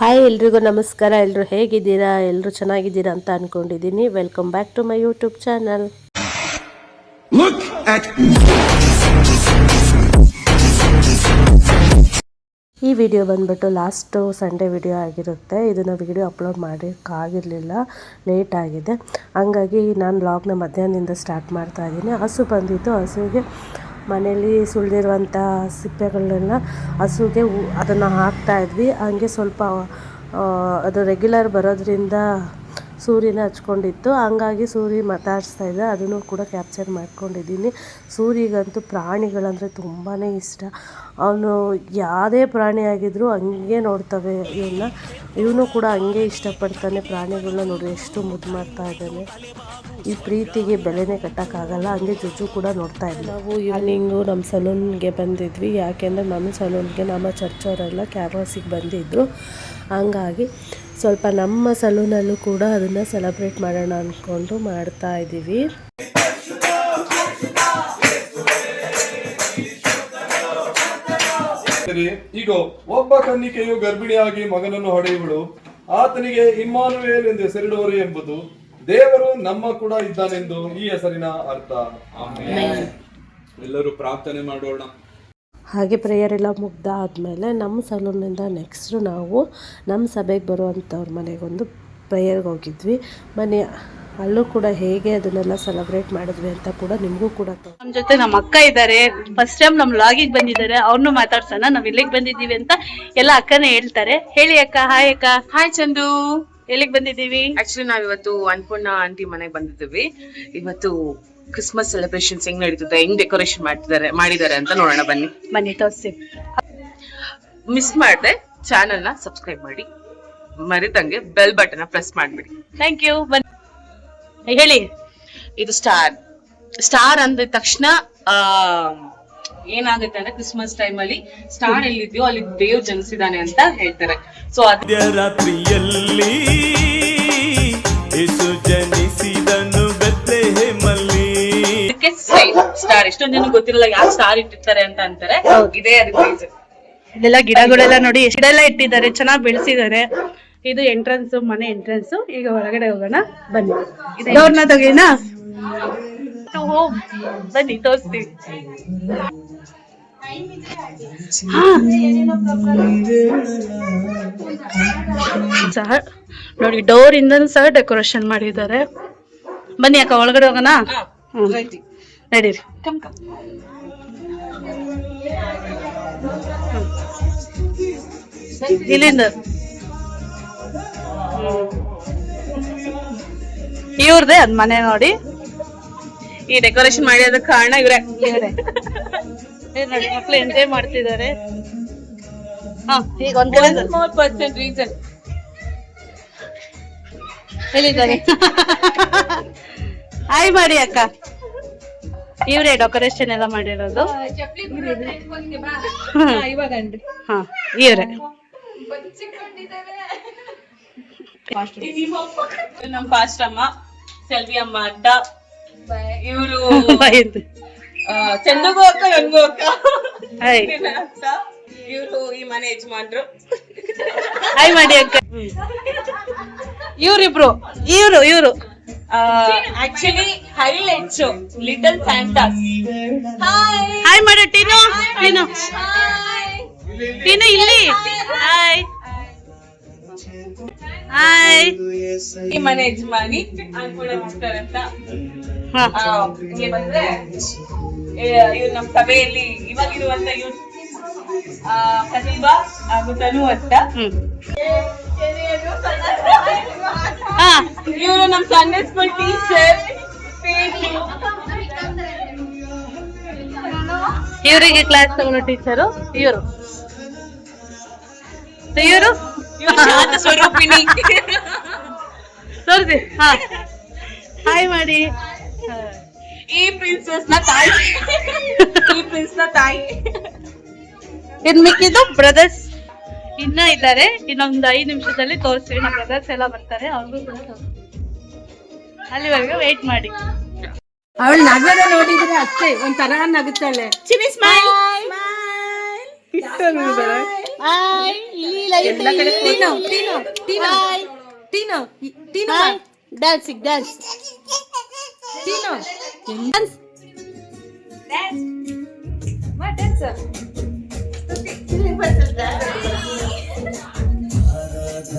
Hi ಎಲ್ರಿಗೂ ನಮಸ್ಕಾರ. ಎಲ್ಲರೂ ಹೇಗಿದ್ದೀರಾ? ಎಲ್ಲರೂ ಚೆನ್ನಾಗಿದ್ದೀರಾ ಅಂತ ಅನ್ಕೊಂಡಿದ್ದೀನಿ. Welcome back to my YouTube channel ಈ ವಿಡಿಯೋ ಬಂದ್ಬಿಟ್ಟು ಲಾಸ್ಟು ಸಂಡೇ ವಿಡಿಯೋ ಆಗಿರುತ್ತೆ. ಇದನ್ನು ವಿಡಿಯೋ ಅಪ್ಲೋಡ್ ಮಾಡೋಕ್ಕಾಗಿರಲಿಲ್ಲ ಲೇಟ್ ಆಗಿದೆ. ಹಂಗಾಗಿ ನಾನು ಬ್ಲಾಗ್ನ ಮಧ್ಯಾಹ್ನದಿಂದ ಸ್ಟಾರ್ಟ್ ಮಾಡ್ತಾ ಇದ್ದೀನಿ. ಹಸು ಬಂದಿತ್ತು. ಹಸುವಿಗೆ ಮನೇಲಿ ಸುಳಿದಿರುವಂಥ ಸಿಪ್ಪೆಗಳನ್ನೆಲ್ಲ ಹಸುಗೆ ಅದನ್ನು ಹಾಕ್ತಾ ಇದ್ವಿ. ಹಂಗೆ ಸ್ವಲ್ಪ ಅದು ರೆಗ್ಯುಲರ್ ಬರೋದ್ರಿಂದ ಸೂರ್ಯನ ಹಚ್ಕೊಂಡಿತ್ತು. ಹಂಗಾಗಿ ಸೂರ್ಯ ಮಾತಾಡಿಸ್ತಾ ಇದ್ದೆ. ಅದನ್ನು ಕೂಡ ಕ್ಯಾಪ್ಚರ್ ಮಾಡ್ಕೊಂಡಿದ್ದೀನಿ. ಸೂರ್ಯಗಂತೂ ಪ್ರಾಣಿಗಳಂದರೆ ತುಂಬಾ ಇಷ್ಟ. ಅವನು ಯಾವುದೇ ಪ್ರಾಣಿ ಆಗಿದ್ದರೂ ಹಂಗೆ ನೋಡ್ತವೆ ಇವನ್ನ ಇವನು ಕೂಡ ಹಂಗೆ ಇಷ್ಟಪಡ್ತಾನೆ ಪ್ರಾಣಿಗಳನ್ನ ನೋಡಿ. ಎಷ್ಟು ಮುದ್ದು ಮಾಡ್ತಾ ಇದ್ದಾನೆ. ಈ ಪ್ರೀತಿಗೆ ಬೆಲೆನೇ ಕಟ್ಟೋಕ್ಕಾಗಲ್ಲ. ಹಂಗೆ ಜುಜು ಕೂಡ ನೋಡ್ತಾ ಇದ್ದೆ ನಾವು ಈವ್ನಿಂಗು ನಮ್ಮ ಸಲೂನ್ಗೆ ಬಂದಿದ್ವಿ. ಯಾಕೆಂದರೆ ನಮ್ಮ ಸಲೂನ್ಗೆ ನಮ್ಮ ಚರ್ಚವರೆಲ್ಲ ಕ್ಯಾನ್ವಾಸಿಗೆ ಬಂದಿದ್ದರು ಹಂಗಾಗಿ ಸ್ವಲ್ಪ ನಮ್ಮ ಸಲೂನಲ್ಲೂ ಕೂಡ ಅದನ್ನ ಸೆಲೆಬ್ರೇಟ್ ಮಾಡೋಣ ಅಂದ್ಕೊಂಡು ಮಾಡ್ತಾ ಇದ್ದೀವಿ. ಸರಿ, ಈಗ ಒಬ್ಬ ಕನ್ನಿಕೆಯು ಗರ್ಭಿಣಿಯಾಗಿ ಮಗನನ್ನು ಹೊಡೆಯುವಳು. ಆತನಿಗೆ ಇಮ್ಮಾನುವೇಲ್ ಎಂದು ಹೆಸರಿಡುವರು ಎಂಬುದು ದೇವರು ನಮ್ಮ ಕೂಡ ಇದ್ದಾನೆಂದು ಈ ಹೆಸರಿನ ಅರ್ಥ. ಎಲ್ಲರೂ ಪ್ರಾರ್ಥನೆ ಮಾಡೋಣ. ಹಾಗೆ ಪ್ರೇಯರ್ ಎಲ್ಲ ಮುಗ್ದಾದಮೇಲೆ ನಮ್ಮ ಸಲೂನಿಂದ ನೆಕ್ಸ್ಟ್ ನಾವು ನಮ್ಮ ಸಭೆಗೆ ಬರುವಂಥವ್ರ ಮನೆಗೊಂದು ಪ್ರೇಯರ್ಗೆ ಹೋಗಿದ್ವಿ. ಮನೆ ಅಲ್ಲೂ ಕೂಡ ಹೇಗೆ ಅದನ್ನೆಲ್ಲ ಸೆಲೆಬ್ರೇಟ್ ಮಾಡಿದ್ವಿ ಅಂತ ಕೂಡ ನಿಮಗೂ ಕೂಡ ನಮ್ಮ ಜೊತೆ ನಮ್ಮ ಅಕ್ಕ ಇದ್ದಾರೆ. ಫಸ್ಟ್ ಟೈಮ್ ನಮ್ಮ ಲಾಗಿಗೆ ಬಂದಿದ್ದಾರೆ. ಅವ್ರನ್ನೂ ಮಾತಾಡ್ಸೋಣ. ನಾವು ಇಲ್ಲಿಗೆ ಬಂದಿದ್ದೀವಿ ಅಂತ ಎಲ್ಲ ಅಕ್ಕನೇ ಹೇಳ್ತಾರೆ. ಹೇಳಿ ಅಕ್ಕ ಹಾಯ್ ಅಕ್ಕ. ಹಾಯ್ ಚಂದು. ಎಲ್ಲಿಗೆ ಬಂದಿದ್ದೀವಿ? ಆಕ್ಚುಲಿ ನಾವ್ ಇವತ್ತು ಅನ್ನಪೂರ್ಣ ಆಂಟಿ ಮನೆಗೆ ಬಂದಿದ್ದೀವಿ. ಇವತ್ತು ಕ್ರಿಸ್ಮಸ್ ಸೆಲೆಬ್ರೇಷನ್ಸ್ ಹೆಂಗ್ ನಡೀತದೆ ಹೆಂಗ್ ಡೆಕೋರೇಷನ್ ಮಾಡ್ತಿದ್ದಾರೆ ಮಾಡಿದ್ದಾರೆ ಅಂತ ನೋಡೋಣ ಬನ್ನಿ. ಬನ್ನಿ ತೋರಿಸಿ. ಮಿಸ್ ಮಾಡದೆ ಚಾನೆಲ್ನ ಸಬ್ಸ್ಕ್ರೈಬ್ ಮಾಡಿ. ಮರಿದಂಗೆ ಬೆಲ್ ಬಟನ್ ಪ್ರೆಸ್ ಮಾಡ್ಬಿಡಿ. ಥ್ಯಾಂಕ್ ಯು ಬನ್ನಿ. ಹೇಳಿ. ಇದು ಸ್ಟಾರ್ ಸ್ಟಾರ್ ಅಂದ ತಕ್ಷಣ ಆ ಏನಾಗುತ್ತೆ ಅಂದ್ರೆ ಕ್ರಿಸ್ಮಸ್ ಟೈಮ್ ಅಲ್ಲಿ ಸ್ಟಾರ್ ಎಲ್ಲಿದ್ಯೋ ಅಲ್ಲಿ ದೇವ್ ಜನಿಸಿದಾನೆ ಅಂತ ಹೇಳ್ತಾರೆ. ಸೊ ಅದ್ ಮಧ್ಯರಾತ್ರಿಯಲ್ಲಿ ಜನಿಸಿದ ಅದಕ್ಕೆ ಸ್ಟಾರ್ ಇಷ್ಟೊಂದ್ ಜನ ಗೊತ್ತಿರಲ್ಲ ಯಾಕೆ ಸ್ಟಾರ್ ಇಟ್ಟಿರ್ತಾರೆ ಅಂತ ಅಂತಾರೆ. ಇದೇ ಅದಕ್ಕೆ reason. ಇಲ್ಲೆಲ್ಲ ಗಿಡಗಳೆಲ್ಲ ನೋಡಿ ಎಷ್ಟು ಗಿಡ ಎಲ್ಲ ಇಟ್ಟಿದ್ದಾರೆ ಚೆನ್ನಾಗಿ ಬೆಳೆಸಿದ್ದಾರೆ. ಇದು ಎಂಟ್ರೆನ್ಸ್ ಮನೆ ಎಂಟ್ರೆನ್ಸ್ ಈಗ ಹೊರಗಡೆ ಹೋಗೋಣ ಬನ್ನಿ. ಡೋರ್ನ ತೆಗೀನಾ ಹೋಮ್ ಬನ್ನಿ ತೋರಿಸ್ತೀವಿ. ಹಾ. ಸಹ ನೋಡಿ ಡೋರ್ ಇಂದ ಸಹ ಡೆಕೋರೇಷನ್ ಮಾಡಿದ್ದಾರೆ. ಬನ್ನಿ ಅಕ್ಕ ಒಳಗಡೆ ಹೋಗೋಣ? ಹ್ಮ್. ನಡೀರಿ. ಕಮ್ ಕಮ್ ಇಲ್ಲಿಂದ. ಇವ್ರದೇ ಅದ್ ಮನೆ ನೋಡಿ. ಈ ಡೆಕೋರೇಷನ್ ಮಾಡಿರೋದ ಕಾರಣ ಇವ್ರೆ. ನೋಡಿ ಮಕ್ಳು ಎಂಜಾಯ್ ಮಾಡ್ತಿದ್ದಾರೆ. ಹಾ ಈಗ ಒಂದ್ ಕಡೆ ಪರ್ಸೆಂಟ್ ರೀಸನ್ ಹಾಯ್ ಮಾಡಿ ಅಕ್ಕ. ಇವ್ರೇ ಡೆಕೋರೇಷನ್ ಎಲ್ಲ ಮಾಡಿರೋದು. ಹಾ. ಇವ್ರೆ. ನಮ್ ಫಾಸ್ಟ್ ಅಮ್ಮ ಸೆಲ್ವಿ ಅಮ್ಮ ಅಡ್ಡ. ಇವರು. ಚಂದಗೂ ಅಕ್ಕ ನನ್ಗೂ ಅಕ್ಕ? ಇವರು ಈ ಮನೆ ಯಜಮಾನ್ರು. ಹಾಯ್ ಮಾಡಿ ಅಕ್ಕ. ಇವ್ರಿಬ್ರು ಇವ್ರು ಇವ್ರು. ಆಕ್ಚುಲಿ ಹೈಲೈಟ್ಸ್ ಲಿಟಲ್ ಫ್ಯಾಂಟಾಸ್ ಹಾಯ್ ಮಾಡು ಟೀನು ಟೀನು ಟೀನು ಇಲ್ಲಿ ಹಾಯ್ ಹಾಯ್ ಈ ಮನೆ ಯಜಮಾನಿ ಅನ್ಪೂರ್ಣ ಮಾಸ್ಟರ್ ಅಂತ. ಬಂದ್ರೆ ಇವ್ರು ನಮ್ಮ ಸಭೆಯಲ್ಲಿ ಇವಾಗಿರುವಂತ ಇವ್ರು ಪ್ರತಿಭಾ ಹಾಗೂ ತನು ಅಂತ. ಇವರು ನಮ್ಮ ಸಂಡೇ ಸ್ಕೂಲ್ ಟೀಚರ್. ಇವರಿಗೆ ಕ್ಲಾಸ್ ತಗೊಳ್ಳೋ ಟೀಚರು? ಇವರು. ಇವರು? ಸ್ವರೂಪಿಣಿ. ತೋರಿಸಿ ಹಾ. ಹಾಯ್ ಮಾಡಿ ಈ ಪ್ರಿನ್ಸಸ್ನ ತಾಯಿ. ಈ ಪ್ರಿನ್ಸ್ನ ತಾಯಿ. ಇನ್ ಮಿಕ್ಕಿದ್ದು ಬ್ರದರ್ಸ್ ಇನ್ನ ಇದ್ದಾರೆ. ಇನ್ನೊಂದು ಐದು ನಿಮಿಷದಲ್ಲಿ ತೋರಿಸ್ತೀವಿ. ನಮ್ಮ ಬ್ರದರ್ಸ್ ಎಲ್ಲ ಬರ್ತಾರೆ. ಅವ್ರಿಗೂ ಕೂಡ ತೋರಿಸ್ತೀವಿ. ಅಲ್ಲಿವರೆಗೂ ವೇಟ್ ಮಾಡಿ. ಅವಳು ನಗದ ನೋಡಿದ್ರೆ ಅಷ್ಟೇ ಒಂಥರ ನಗುತ್ತಾಳೆ ಚಿನಿ ಸ್ಮೈಲ್ ಡ್ಯಾನ್ಸಿಂಗ್ ಡ್ಯಾನ್ಸ್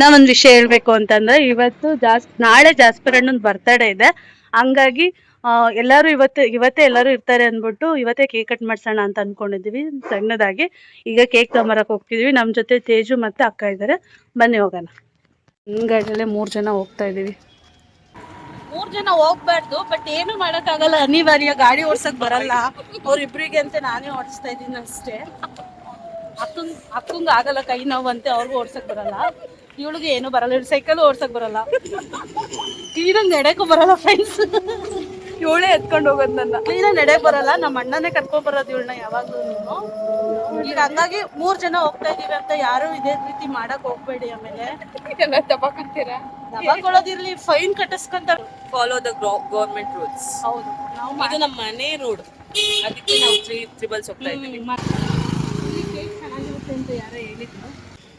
ಇನ್ನ ಒಂದ್ ವಿಷಯ ಹೇಳ್ಬೇಕು ಅಂತಂದ್ರೆ ಇವತ್ತು ಜಾಸ್ ನಾಳೆ ಜಾಸ್ಪರ್ ಅಣ್ಣನ್ ಬರ್ತಡೇ ಇದೆ. ಹಂಗಾಗಿ ಆ, ಎಲ್ಲರೂ ಇವತ್ತು ಇವತ್ತೇ ಎಲ್ಲರೂ ಇರ್ತಾರೆ ಅಂದ್ಬಿಟ್ಟು ಇವತ್ತೇ ಕೇಕ್ ಕಟ್ ಮಾಡ್ಸೋಣ ಅಂತ ಅನ್ಕೊಂಡಿದೀವಿ ಸಣ್ಣದಾಗಿ. ಈಗ ಕೇಕ್ ತಗೊಂಬರಕ್ ಹೋಗ್ತಿದೀವಿ. ನಮ್ ಜೊತೆ ತೇಜು ಮತ್ತೆ ಅಕ್ಕ ಇದ್ದಾರೆ ಬನ್ನಿ ಹೋಗೋಣ. ಗಾಡಿಯಲ್ಲೇ ಮೂರ್ ಜನ ಹೋಗ್ತಾ ಇದೀವಿ. ಮೂರ್ ಜನ ಹೋಗ್ಬಾರ್ದು ಬಟ್ ಏನು ಮಾಡಕ್ಕಾಗಲ್ಲ. ಅನಿವಾರ್ಯ ಗಾಡಿ ಓಡ್ಸಕ್ ಬರಲ್ಲ. ಅವ್ರಿಬ್ರಿಗೆ ಅಂತ ನಾನೇ ಓಡಿಸ್ತಾ ಇದೀನಿ ಅಷ್ಟೇ. ಅಕ್ಕಂಗ್ ಅಕ್ಕಂಗ್ ಆಗಲ್ಲ ಕೈ ನೋವಂತೆ ಅವ್ರಿಗೂ ಓಡ್ಸಕ್ ಬರಲ್ಲ. ಇವಳಿಗೆ ಏನು ಬರಲ್ಲ ಇವ್ಳು ಸೈಕಲ್ ಓಡ್ಸಕ್ ಬರಲ್ಲ. ಕ್ಲೀನಾಗಿ ನಡೆಯಕ್ಕೂ ಬರಲ್ಲ ಫ್ರೆಂಡ್ಸ್ ಇವಳೇ ಎತ್ಕೊಂಡು ಹೋಗೋದು ನನ್ನ. ಕ್ಲೀನಾಗಿ ನಡೆಯಕ್ ಬರಲ್ಲ ನಮ್ಮ ಅಣ್ಣನೇ ಕರ್ಕೊಂಡ್ ಬರೋದು ಇವಳನ್ನ ಯಾವಾಗ್ಲೂ ಈಗ ಹಂಗಾಗಿ ಮೂರ್ ಜನ ಹೋಗ್ತಾ ಇದೀವಿ ಅಂತ ಯಾರು ಇದೇ ರೀತಿ ಮಾಡಕ್ ಹೋಗ್ಬೇಡಿ ಆಮೇಲೆ. ತಪಾಕೊಳ್ಳೋದಿರ್ಲಿ ಫೈನ್ ಕಟ್ಟಿಸ್ಕೊಂತ ಫಾಲೋ ದ ಗೌರ್ಮೆಂಟ್ ರೂಲ್ಸ್ ಹೌದು. ನಾವು ಇದು ನಮ್ಮ ಮನೆ ರೋಡ್. ಅದಕ್ಕೆ ನಾವು ತ್ರೀ ತ್ರಿಬಲ್ಸ್ ಹೋಗ್ತಾ ಇದ್ದೀವಿ. ಚೆನ್ನಾಗಿರುತ್ತೆ ಅಂತ ಯಾರೋ ಹೇಳಿದ್ರು.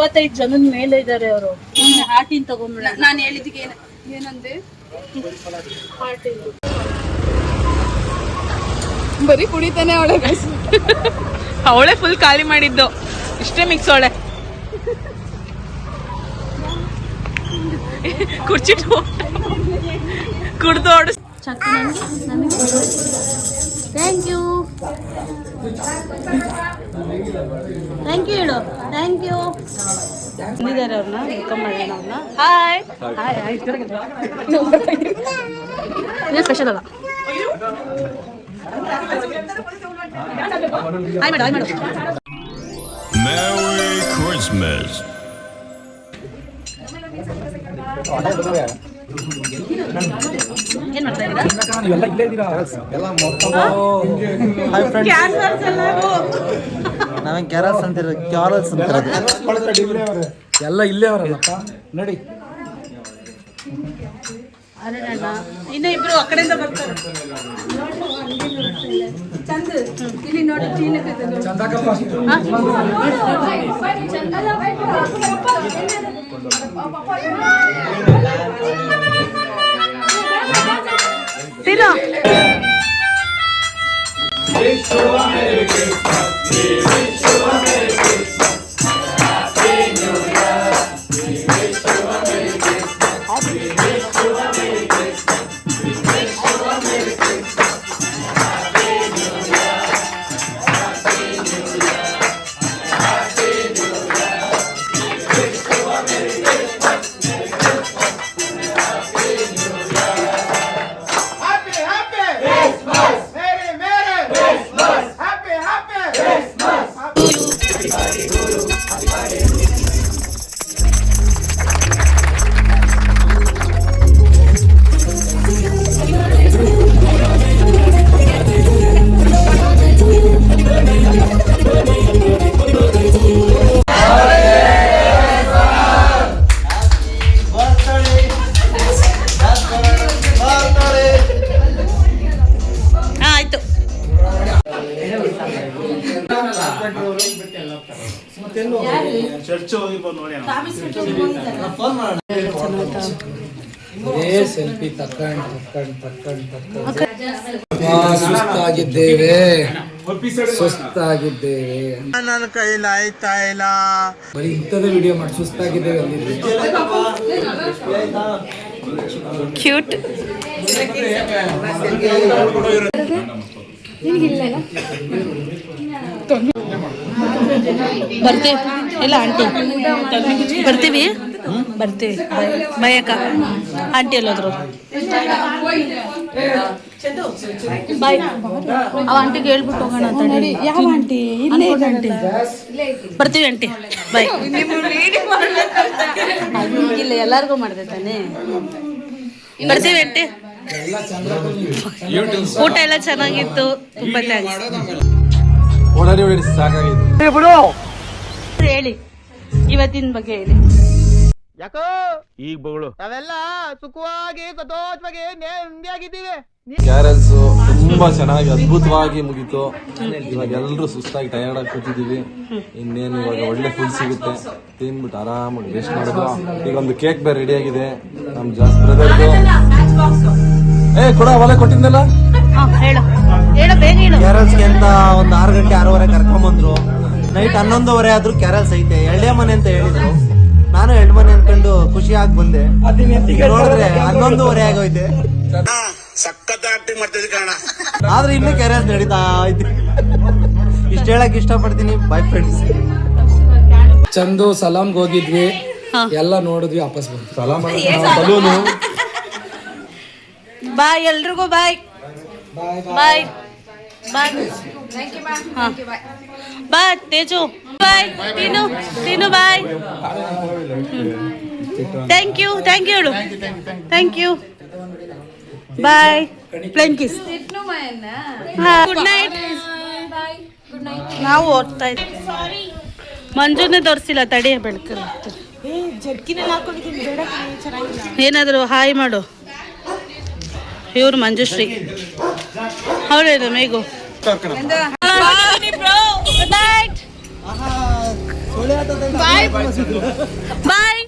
ಇಪ್ಪತ್ತೈದು ಜನದ ಮೇಲೆ ಇದ್ದಾರೆ ಅವರು. ಹಾಟಿನ್ ತಗೊಂಡ್ಬಿಡ ನಾನು ಹೇಳಿದಕ್ಕೆ ಏನಂದ್ರೆ ಏನಂದೆ? ಬರೀ ಕುಡಿತಾನೆ ಅವಳೆ ಅವಳೆ ಫುಲ್ ಖಾಲಿ ಮಾಡಿದ್ದು. ಇಷ್ಟೇ ಮಿಕ್ಸ್ ಅವಳೆ. ಕುರ್ಚಿಟ್ಟು ಕುಡ್ದು ಓಡಿಸ್ ಥ್ಯಾಂಕ್ ಯು ಥ್ಯಾಂಕ್ ಯು ಹೇಳು ಥ್ಯಾಂಕ್ ಯು ಬಂದಿದ್ದಾರೆ ಅವ್ರನ್ನ ವೆಲ್ಕಮ್ ಮಾಡೋಣ ಅವ್ರನ್ನ ಹಾಯ್ ಹಾಯ್ ಹಾಯ್ ಇದೇ ಸ್ಪೆಷಲ್ ಅಲ್ಲ hi madam hi madam Merry Christmas. ಏನ್ ಮಾಡ್ತಾ ಇದ್ದೀರಾ? ನಾವೇನ್ ಕ್ಯಾರಲ್ಸ್ ಅಂತಿರ ಕ್ಯಾರಲ್ಸ್ ಅಂತಿರೋದು. ಎಲ್ಲ ಇಲ್ಲೇ ಅವರಲ್ಲಪ್ಪ. ನೋಡಿ. ಅರಣ್ಣ ಇನ್ನು ಇಬ್ರು ಆ ಕಡೆಯಿಂದ ಬರ್ತಾರೆ ಇಲ್ಲಿ ನೋಡಿ ಚಂದಕಪ್ಪ ತಿನ್ನೋ ಚೆನ್ನಾಯ್ತಾ ಬರೇ ಸೆಲ್ಫಿ ತಕ್ಕಂಡ್ ತಕ್ಕಂಡ್ ತಕ್ಕಂಡ್ ತಕ್ಕಂಡ್. ಸುಸ್ತಾಗಿದ್ದೇವೆ ಸುಸ್ತಾಗಿದ್ದೇವೆ ನನ್ನ ಕೈಲಿ ಆಯ್ತಾ ಇಲ್ಲ ಬರೀ ಇಂಥದೇ ವಿಡಿಯೋ ಮಾಡಿ ಸುಸ್ತಾಗಿದ್ದೇವೆ ಅಲ್ಲಿ. ಕ್ಯೂಟ್ ಬರ್ತೀವಿ. ಇಲ್ಲ ಆಂಟಿ. ಬರ್ತೀವಿ. ಬರ್ತೀವಿ. ಬಯಕ ಆಂಟಿ ಎಲ್ಲೋದ್ರು. ಬಾಯ್. ಅವ ಆಂಟಿಗೆ ಹೇಳ್ಬಿಟ್ಟು ಹೋಗೋಣ ತಡಿ ಯಾವ ಆಂಟಿ? ಆಂಟಿ ಬರ್ತೀವಿ ಆಂಟಿ. ಬಾಯ್. ಇಲ್ಲ ಎಲ್ಲರಿಗೂ ಮಾಡಿದೆ ತಾನೇ. ಬರ್ತೀವಿ ಆಂಟಿ. ಊಟ ಎಲ್ಲ ಚೆನ್ನಾಗಿತ್ತು. ತುಂಬಾ ಥ್ಯಾಂಕ್ಸ್ ಓಡಾಡಿ ಓಡಾಡಿ ಸಾಕಾಗಿದೆ. ಹೇಳಿ. ಇವತ್ತಿನ ಬಗ್ಗೆ ಹೇಳಿ. ಯಾಕೋ? ಈಗ ಬಗಳು. ನಾವೆಲ್ಲ ಸುಖವಾಗಿ ಸಂತೋಷವಾಗಿ ನೆಮ್ಮದಿಯಾಗಿದ್ದೀವಿ. ಕ್ಯಾರಲ್ಸ್ ತುಂಬಾ ಚೆನ್ನಾಗಿ ಅದ್ಭುತವಾಗಿ ಮುಗೀತು. ಇವಾಗ ಎಲ್ಲರೂ ಸುಸ್ತಾಗಿ ಟಯರ್ಡ್ ಆಗಿ ಕೂತಿದೀವಿ ಇನ್ನೇನು ಇವಾಗ ಒಳ್ಳೆ ಫುಡ್ ಸಿಗುತ್ತೆ. ತಿನ್ಬಿಟ್ಟು ಆರಾಮಾಗಿ ರೆಸ್ಟ್ ಮಾಡೋದು. ಈಗ ಒಂದು ಕೇಕ್ ಬೇರೆ ರೆಡಿ ಆಗಿದೆ. ನಮ್ ಜಾಸ್ ಬ್ರದರ್ದು ಏ ಕೊಡ ಒಲೆ ಕೊಟ್ಟಿದ್ದಲ್ಲ ಹಾ ಹೇಳು. ಹೇಳು ಬೇಗ ಹೇಳು. ಕ್ಯಾರಲ್ಸ್ಗೆ ಅಂತ ಒಂದು ಆರು ಗಂಟೆ ಆರೂವರೆ ಕರ್ಕೊಂಬಂದ್ರು ನೈಟ್ ಹನ್ನೊಂದುವರೆ ಆದ್ರೂ ಕ್ಯಾರಲ್ಸ್ ಐತೆ. ಎಳ್ಳೆ ಮನೆ ಅಂತ ಹೇಳಿದ್ರು. ನಾನು ಎರಡು ಮನೆ ಅನ್ಕೊಂಡು ಖುಷಿಯಾಗಿ ಬಂದೆ. ನೋಡಿದ್ರೆ ಹನ್ನೊಂದುವರೆ ಆಗೋಯ್ತೆ. ಆದ್ರೆ ಇನ್ನೂ ಕ್ಯಾರಲ್ಸ್ ನಡೀತಾ ಐತಿ. ಇಷ್ಟ ಹೇಳಕ್ ಇಷ್ಟಪಡ್ತೀನಿ. ಬೈ ಫ್ರೆಂಡ್ಸ್ ಚಂದು ಸಲಾಮ್ಗೆ ಹೋಗಿದ್ವಿ. ಎಲ್ಲ ನೋಡಿದ್ವಿ ವಾಪಸ್ ಬಂದ್ವಿ. ಬಲೂನು. ಬಾಯ್ ಎಲ್ರಿಗೂ ಬಾಯ್. ಬಾಯ್. ಬಾಯ್. ಹಾ ಬಾ Teju bye Teenu Teenu bye thank you thank you ಹೇಳು ಥ್ಯಾಂಕ್ ಯು ಬಾಯ್ ಪ್ಲಂಕಿಸ್ ಕಿಸ್ ಗುಡ್ ನೈಟ್ ನಾವು ಓದ್ತಾ ಇದ್ದೀವಿ ಮಂಜುನೇ ತೋರಿಸಿಲ್ಲ ತಡೆಯ ಬೆಳಕು. ಏನಾದರೂ ಹಾಯ್ ಮಾಡು. ಇವ್ರು ಮಂಜುಶ್ರೀ. ಅವಳೇನು ಮೇಘು? Night bye.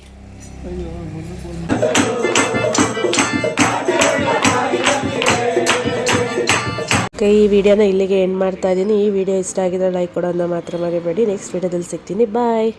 ಈ ವಿಡಿಯೋನ ಇಲ್ಲಿಗೆ ಎಂಡ್ ಮಾಡ್ತಾ ಇದ್ದೀನಿ. ಈ ವಿಡಿಯೋ ಇಷ್ಟ ಆಗಿದ್ರೆ ಲೈಕ್ ಕೊಡೋದನ್ನ ಮಾತ್ರ ಮರಿಬೇಡಿ. ನೆಕ್ಸ್ಟ್ ವಿಡಿಯೋದಲ್ಲಿ ಸಿಗ್ತೀನಿ. ಬಾಯ್